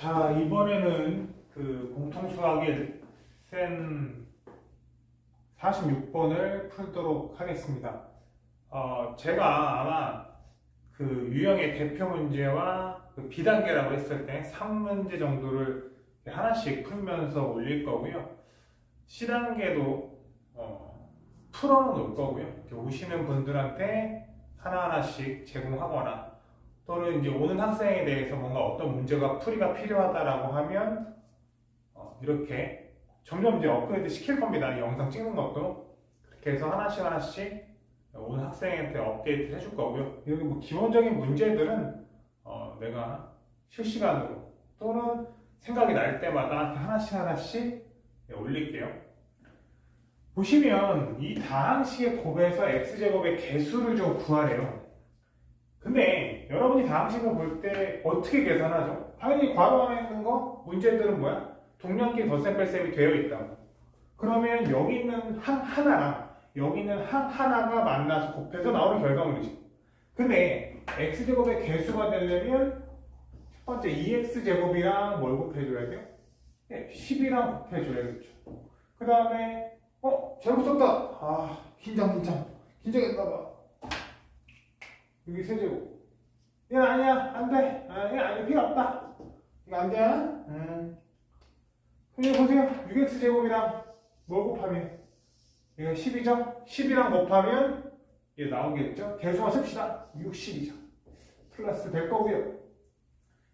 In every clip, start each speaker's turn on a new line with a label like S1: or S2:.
S1: 자, 이번에는 그 공통수학의 센 46번을 풀도록 하겠습니다. 어, 제가 아마 그 유형의 대표 문제와 그 비단계라고 했을 때 3문제 정도를 하나씩 풀면서 올릴 거고요. C단계도 어, 풀어놓을 거고요. 오시는 분들한테 하나하나씩 제공하거나 또는 이제 오는 학생에 대해서 뭔가 어떤 문제가 풀이가 필요하다라고 하면 어, 이렇게 점점 이제 업그레이드 시킬 겁니다. 이 영상 찍는 것도 그렇게 해서 하나씩 하나씩 오는 학생한테 업데이트 해줄 거고요. 여기 뭐 기본적인 문제들은 어, 내가 실시간으로 또는 생각이 날 때마다 하나씩 하나씩 네, 올릴게요. 보시면 이 다항식의 곱에서 x제곱의 개수를 좀 구하래요. 근데 여러분이 다항식을 볼 때 어떻게 계산하죠? 당연히 괄호 안에 있는 거 문제들은 뭐야? 동량끼리 덧셈 뺄셈이 되어 있다고. 그러면 여기 있는 항 하나랑 여기 있는 항 하나가 만나서 곱해서 나오는 결과물이지. 근데 x제곱의 개수가 되려면 첫 번째 2x제곱이랑 뭘 곱해줘야 돼요? 네, 10이랑 곱해줘야겠죠. 그 다음에 어? 잘못 썼다. 아 긴장 긴장 긴장했나봐. 여기 세제곱. 이건 아니야 안 돼. 아, 이거 아니 필요 없다. 이거 안 돼. 음. 이거 보세요. 6x 제곱이랑 뭘 곱하면 이거 10이죠? 10이랑 곱하면 이게 나오겠죠? 개수만 씁시다. 60이죠. 플러스 될 거고요.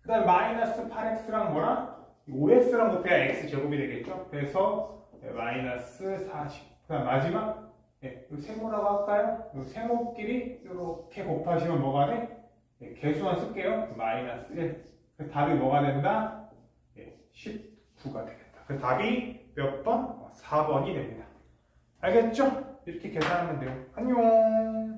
S1: 그 다음 마이너스 8x랑 뭐랑 5x랑 곱해야 x 제곱이 되겠죠? 그래서 네, 마이너스 40. 그 다음 마지막 네, 이 세모라고 할까요? 이 세모끼리 이렇게 곱하시면 뭐가 돼? 네, 개수만 쓸게요. 마이너스 1. 그 답이 뭐가 된다? 네, 19가 되겠다. 그 답이 몇 번? 4번이 됩니다. 알겠죠? 이렇게 계산하면 돼요. 안녕.